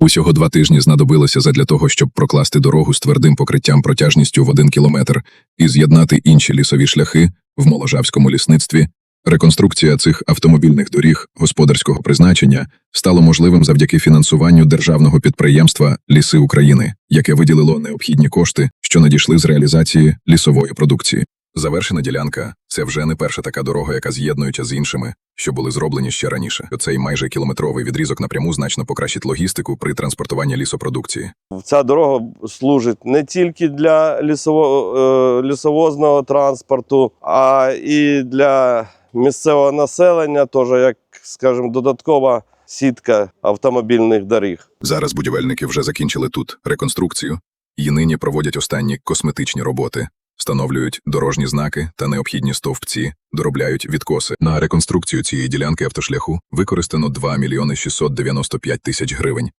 Усього два тижні знадобилося задля того, щоб прокласти дорогу з твердим покриттям протяжністю в один кілометр і з'єднати інші лісові шляхи в моложавському лісництві. Реконструкція цих автомобільних доріг господарського призначення стало можливим завдяки фінансуванню державного підприємства Ліси України, яке виділило необхідні кошти, що надійшли з реалізації лісової продукції. Завершена ділянка це вже не перша така дорога, яка з'єднується з іншими, що були зроблені ще раніше. Цей майже кілометровий відрізок напряму значно покращить логістику при транспортуванні лісопродукції. Ця дорога служить не тільки для лісово, е, лісовозного транспорту, а і для місцевого населення, теж як, скажімо, додаткова сітка автомобільних доріг. Зараз будівельники вже закінчили тут реконструкцію і нині проводять останні косметичні роботи, встановлюють дорожні знаки та необхідні стовпці, доробляють відкоси. На реконструкцію цієї ділянки автошляху використано 2 мільйони 695 тисяч гривень.